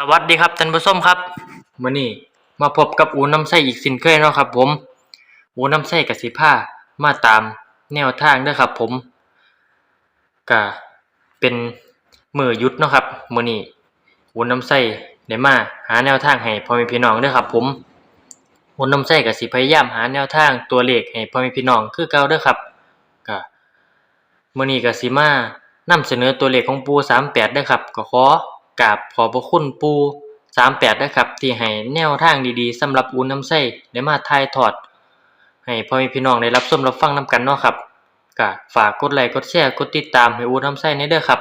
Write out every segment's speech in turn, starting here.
สวัสดีครับท่านผู้ชมครับมื้อนี้มาพบกับอูน้ำไส้อีกสินเคยเนาะครับ ผม อูน้ำไส้กับสิพามาตามแนวทางเด้อครับ ผมก็เป็นมือยุดเนาะครับมื้อนี้อูน้ำไส้ได้มาหาแนวทางให้พ่อแม่พี่น้องเด้อครับ ผมอูน้ำไส้ก็สิพยายามหาแนวทางตัวเลขให้พ่อแม่พี่น้องคือเก่าเด้อครับก็มื้อนี้ก็สิมานำเสนอตัวเลขของปู38เด้อครับ ก็ขอ กราบขอบพระคุณปู38นะครับที่ให้แนวทางดีๆสำหรับอูน้ำไส้ได้มาถ่ายทอด ให้พ่อแม่พี่น้องได้รับชมรับฟังนํกันเนาะครับก็ฝากกดไลค์กดแชร์กดติดตามให้อูน้ำไส้ในเด้อครับ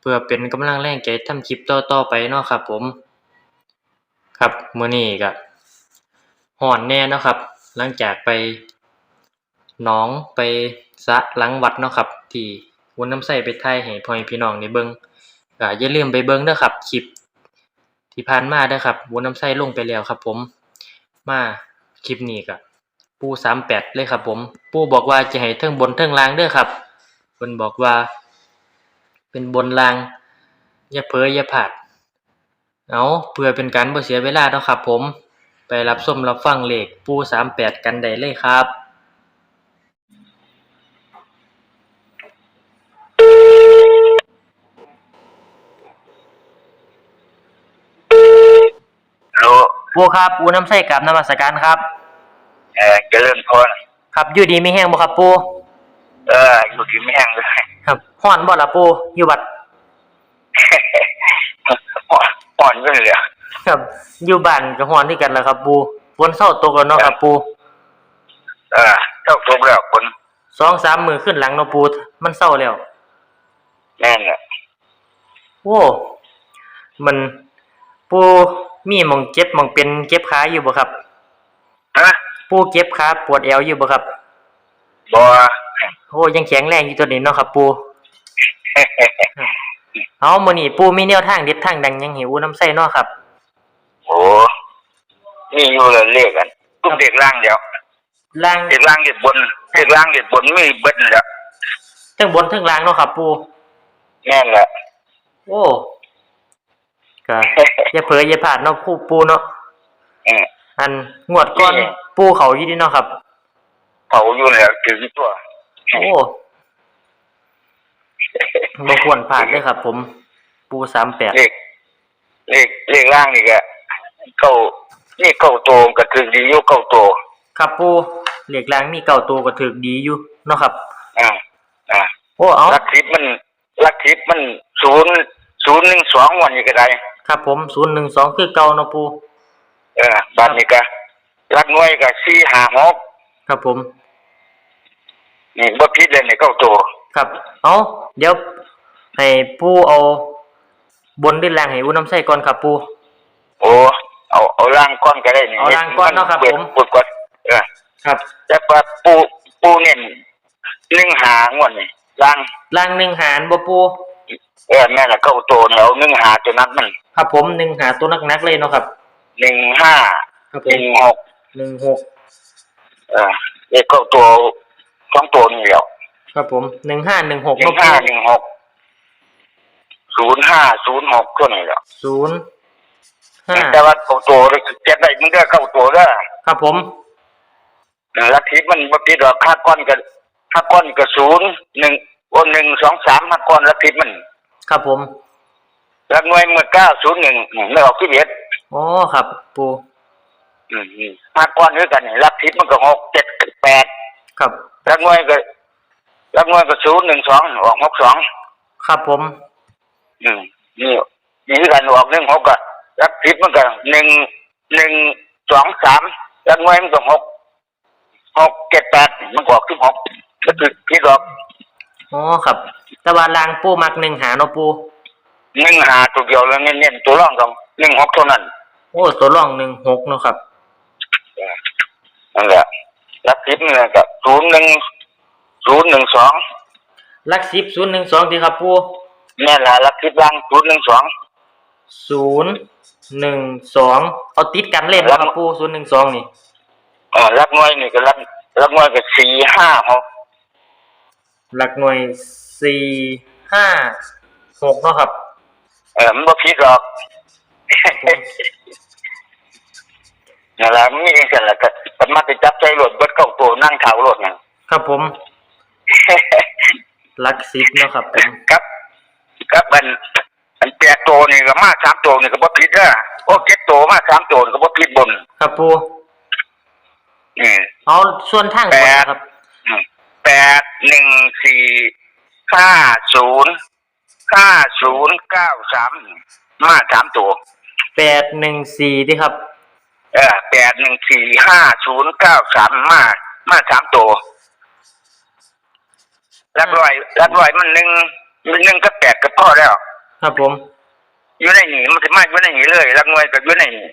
เพื่อเป็นกำลังแรงใจทำคลิปต่อๆไปเนาะครับ ผม ครับมื้อนี้ก็ฮ้อนแน่เนาะครับ หลังจากไปหนองไปสะหลังวัดเนาะครับ ที่อูน้ำไส้ไปถ่ายให้พ่อแม่พี่น้องได้เบิ่ง ก็อย่าลืมไปเบิ่งเด้อครับคลิปที่ผ่านมาเด้อครับอูน้ำไส้ลงไปแล้วครับ ผมมาคลิปนี้ก็ปู38เลยครับ ผมปูบอกว่าจะให้เทิงบนเทิงล่างเด้อครับเพิ่นบอกว่า เป็นบนล่างอย่าเผลออย่าพลาดเอาเพื่อเป็นการบ่เสียเวลาเนาะครับ ผมไปรับชมรับฟังเลขปู38กันได้เลยครับ โล ปูครับปูน้ำใส่กับนมัสการครับ เออเจริญพรครับอยู่ดีมีแห้งบ่ครับปูเอออยู่ที่แม่งเลย ครับฮ้อนบ่ล่ะปูอยู่บัดอ่อนอ่อนเลยอะครับ อยู่บ้านก็ฮ้อนคือกันล่ะครับปูฝนเศร้าตกแล้วเนาะครับปูเออเท่าทุกแล้วคนสองสามมื้อขึ้นหลังเนาะปูมันเศร้าแล้วแน่นอะโอ้ มันปู มีหม่องเจ็บหม่องเป็นเจ็บขาอยู่บ่ครับฮะปูเจ็บขาปวดเอวอยู่บ่ครับบ่โอ้ยังแข็งแรงอยู่ตัวนี้เนาะครับ ปูเอามื้อนี้ปูมีแนวทางเด็ดทางดังหยังให้อูน้ำใส่เนาะครับ โอ้นี่อยู่เลยเรียกกันตุ้มเด็กล่างเดียวล่างเด็กล่างเด็กบนเด็กล่างเด็กบนไม่เบิ้ลแล้วเทั้งบนเทั้งล่างเนาะครับ ปูแน่นแหละโอ้ ก็อย่าเผลออย่าพลาดเนาะปูปูเนาะอืมอันงวดก่อนนี่ปูเขาอยู่ดีเนาะครับ เขาอยู่แล้วถึงตัว โอ้บ่ควรพลาดเลยครับ ผม ปูสามแปดเลขเลขเลขล่างนี่ก็เก้านี่เก้าโตวก็ถึงดีอยู่เก้าโตวครับปูเหล็กล่างมีเก่าตัวก็ถือดีอยู่เนาะครับ อ่า อ่า โอ้ เอาลักทิพย์มันลักทิพย์มันศูนย์ศูนย์หนึ่งสองวันนี้ก็ได้ ครับผมศูนย์หนึ่งสองคือเก่าเนาะปูเออบ้านนี้ก็ลักหน่วยก็สี่ห้าหกครับผม นี่บ่ผิดเลยนี่เก้าตัวครับ เอาเดี๋ยวให้ปูเอาบนด้วยล่างให้อูน้ำใส่ก่อนครับปู โอ้เอาเอาล่างก้อนก็ได้นี่เอาล่างก้อนเนาะครับปิดผมปิดก่อนเออครับแต่ว่าปูปูเนี่ยหนึ่งหางวดนี่ล่างล่างหนึ่งหารบ่ปูเออแม่น่ะเก้าตัวเนี่ยเอาหนึ่งหาตัวนั้นมัน ครับผมหนึ่งหาตัวนักๆเลยเนาะครับ หนึ่งห้าครับผหนึ่มงหกหนึ่งหกเออเอ้เก้าตัวสองตัวนี่แหล้วครับผมหนึ่งห้าหนึ่งหกหนึ่งห้าหนึ่งหกศูนย์ห้าศูนย์หกตัวนี่แหล้วศูนย์ห้าแต่ว่าเก้าตัวเจ็ดได้มึงก็เก้าตัวเด้อ ครับผมลัทธิมันบ่ติดดอกค่าก้อนก็ค่าก้อนก็ศูนย์หนึ่งโอ้หนึ่งสองสามค่าก้อนลัทธิมัน ครับผม ลักหน่วยเมื่อเก้าศูนย์หนึ่งไม่ออกที่เบ็ดอ๋อครับปูอืมอืมค่าก้อนด้วยกันนี่ลัทธิมันก็หกเจ็ดแปดครับลักหน่วยก็ลักหน่วยก็ศูนย์หนึ่งสองออกหกสองครับผมอืมนี่นี่คือกันออกหนึ่งหกก็ลัทธิมันก็หนึ่งหนึ่งสองสามลักหน่วยมันก็หกหกเจ็ดแปดมันก็ออกที่หกก็คือคิดออกอ๋อครับ แต่ว่าล่างปูมักหนึ่งหาเนาะปู หนึ่งหาตัวเดียวแล้วเน้นๆตัวร่องตรงหนึ่งหกเท่านั้นโอ้ตัวร่องหนึ่งหกเนาะครับนั่นแหละลักทิพย์นี่แหละกับศูนย์หนึ่งศูนย์หนึ่งสองลักสิบศูนย์หนึ่งสองดีครับปูนี่นแหละลักทิพย์ล่างศูนย์หนึ่งสองศูนย์หนึ่งสองเอาติดกันเล่นครับปูศูนย์หนึ่งสองนี่เออลักน้อยนี่ก็ลักลักน้อยก็สี่ห้าหกหลักหน่วยสี่ห้าหกเนาะครับ เออมันบ่ผิดหรอกนั่นแหละมีเสร็จแล้วก็สามารถไปจับใจรถเบิดเก้าตัวนั่งเท้ารถนั่นครับผมหลักสิบเนาะครับผมครับ ครับมันอันแปดตัวนี่ก็มาสามตัวนี่ก็บ่ผิดเด้อโอ้เจ็ดตัวมาสามตัวนี่ก็บ่ผิดบน ครับปูนี่เอาส่วนทางแปก่อนดนะครับ แปดหนึ่งสี่ห้าศูนย์ ห้าศูนย์เก้าสามมาสามตัว แปดหนึ่งสี่ดิครับ เออแปดหนึ่งสี่ห้าศูนย์เก้าสามมามาสามตัวรักร้อยรักร้อยมันหนึ่งมันหนึ่งก็แปดก็พอแล้ว ครับผมอยู่ในนี่มันจะมาอยู่ในนี่เลยรักน้อยก็อยู่ในนี่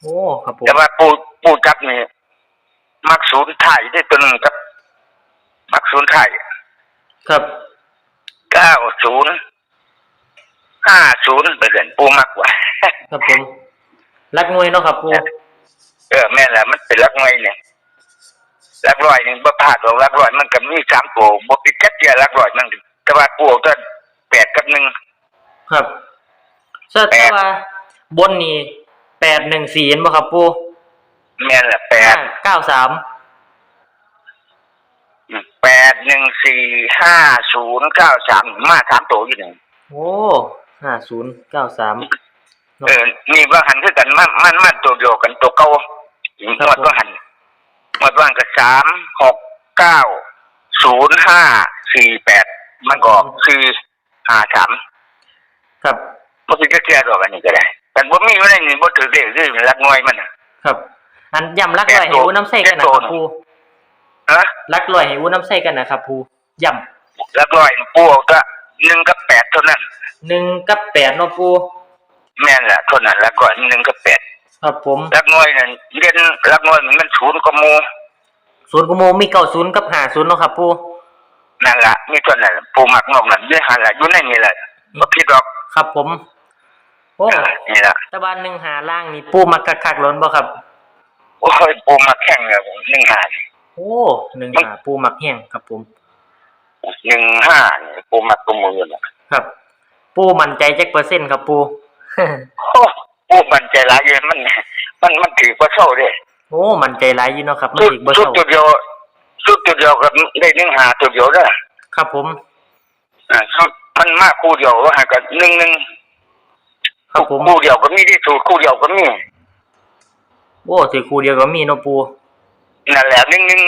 โอ้ครับผมแต่ว่าปูปูจับนี่มักศูนย์ถ่ายได้ตัวหนึงครับ มักศูนย์ถ่ายครับ เก้าศูนย์ห้าศูนย์ไปเห็นปูมักว่า ครับผมลักหน่วยเนาะครับปูเออแม่นแหละมันเป็นรักน้อยเนี่ยรักร้อยนี่บ่พลาดหรอกรักร้อยมันก็มีสามตัวบ่ปิดแค่เดียวรักร้อยมันแต่ว่าปูเอาแตัวแปดกับหนึ่งครับเสื้อแปดว่าบนนี่แปดหนึ่งสี่เห็นบ่ครับปูแม่นแหละแปห้าดเก้าสาม แปดหนึ่งสี่ห้าศูนย์เก้าสามมาสามตัวอยู่นี่โอ้ห้าศูนย์เก้าสาม เออนี่ว่าหันคือกันมันมันมันตัวเดียวกันตัวเก่าหมดว่าหันหมดว่าหันก็สามหกเก้าศูนย์ห้าสี่แปดมันก็คือห้าสามครับมันคือจะเทียดอกอันนี้ก็ได้แต่บ่มีมันนี่บ่ถือเลขคือรักน้อยมันน่ะครับ อันย้ำลักลอยแปดให้ตัวอู้น้ำใส่กันนะแปดตัวครั บปูฮะลักลอยให้อู้น้ำใส่กันนะครับปูย้รักน้อยปูเอาก็หนึ่งกับแปดเท่านั้นำหนึ่งกับแปดเนาะปูแม่นแหละเท่านั้นแล้วก็หนึ่งกับแปดครับผมรักน้อยนั่นเรียนรักน้อยมันศูนย์กับหมู่ศูนย์กุโมงมีเก้าศูนย์กับห้าศูนย์เนาะครับปูนั่นล่ะมีเท่านั้นปูมักนอกนั้นอยู่หันล่ะอยู่ในนี่แหละบ่ผิดหรอกครับผมโอ้เออนี่ล่ะแตะบานหนึ่งหาล่างนี่ปูมักคักๆล้นบ่ครับ โอ้ยปูมาแข่งเนี่ยหนึ่งห้า โอ้หนึ่งหาปูมักแห้งครับผมหนึ่งห้าเนี่ยปูมาตัวมือเนี่ยครับ ปูมั่นใจจักเปอร์เซ็นต์ครับปูโอ้ปูมันใจร้ายอยู่มัน มันมันถือว่าเศร้าเด้โอ้มั่นใจหลายอยู่เนาะครับมันสุดอีกบ่สุดเท่าตัวเดียวสุดตัวเดียวกับได้หนึ่งหาตัวเดียวเด้อครับผมอ่าสุดมันมากคู่เดียวว่าหากับหนึ่งหนึ่งครับผมคู่เดียวก็มีที่สูตรคู่เดียวก็มีโอ้ถือคูเดียวก็มีเนาะปู นั่นแหละหนึ่งหนึ่ง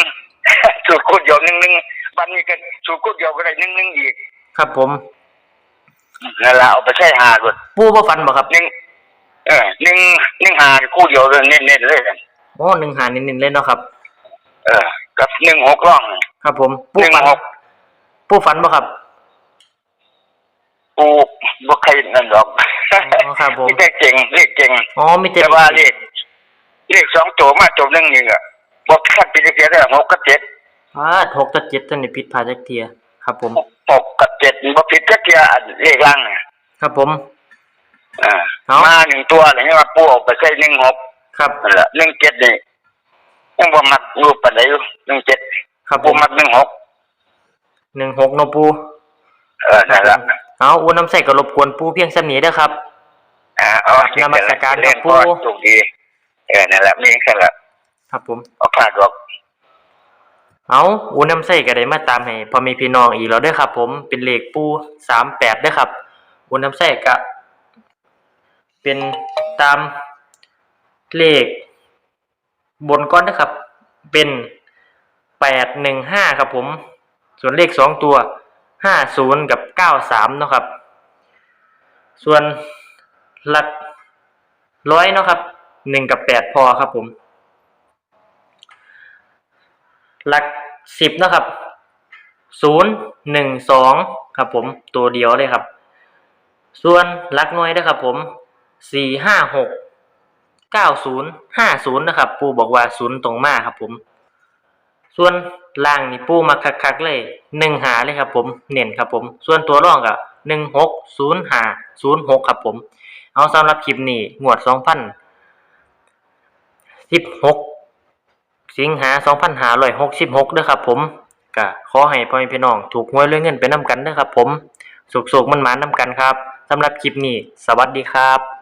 สูตรคู่เดียวหนึ่งหนึ่งบันนี้ก็สูตรคู่เดียวก็ได้หนึ่งหนึ่งอีกครับผมนั่นแหละเอาไปใช้หาด้วยปูบ่ฟันบ่ครับหนึ่งเออหนึ่งหนึ่งหาคู่เดียวเลยเน้นๆเลยโอ้หนึ่งหาเน้นๆเลยเนาะครับ เออ กับหนึ่งหกร่อง ครับผมปูหนึ่งฟันหกปูฟันบ่ครับปูบ่ใครนั่นหรอกอ๋อครับผมนี่แค่เก่งเลขเก่งอ๋อมีแต่แต่ว่าเลขเลขสองตัวมาตัวหนึ่งนี่อะ บอกขั้นปีเสียได้หกกับเจ็ดอ่าหกกับเจ็ดท่านนี่ผิดพลาดจักเทียครับ ผมหกกับเจ็ดบ่ผิดก็เทียอันเลขล่างน่ะครับผมอ่าเอามาหนึ่งตัวอะไรเงี้ยมาปูออกไปใส่หนึ่งหกครับนั่นแหละหนึ่งเจ็ดนี่ยังบ่มักรูปปานใดอยู่หนึ่งเจ็ดครับผปูมมักหนึ่งหกหนึ่งหกเนาะปูเออนั่นแหละเอาอูน้ำใส่ก็รบกวนปูเพียงสำนีเด้อครับอ่าเอานมัสการครับเล่นปู่พอถูกดีเออนั่นแหละมีแค่ละ ครับผมเอาพลาดหรอกเอาอูน้ำใส่ก็ได้มาตามให้พ่อแมีพี่น้องอีกแล้วเด้อครับผมเป็นเลขปูสามแปดเด้อครับอูน้ำใส่ก็เป็นตามเลขบนก้อนนะครับ เป็นแปดหนึ่งห้าครับผม ส่วนเลขสองตัวห้าศูนย์กับเก้าสามเนาะครับ ส่วนหลักร้อยเนาะครับหนึ่งกับแปดพอครับผม หลักสิบนะครับศูนย์หนึ่งสองครับผมตัวเดียวเลยครับ ส่วนหลักหน่วยนะครับผมสี่ห้าหกเก้าศูนย์ห้าศูนย์นะครับ ปูบอกว่าศูนย์ตรงมาครับผม ส่วนล่างนี่ปูมาคักๆเลยหนึ่งหาเลยครับผมเน้นครับผม ส่วนตัวร่องก็หนึ่งหกศูนย์หาศูนย์หกครับผม เอาสำหรับคลิปนี้งวดสองพันสิบหก สิงหา2566เด้อครับผมก็ขอให้พ่อแม่พี่น้องถูกหวยรวยเงินไปนํกันเด้อครับผมสุขๆมันๆนำกันครับสำหรับคลิปนี้ สวัสดีครับ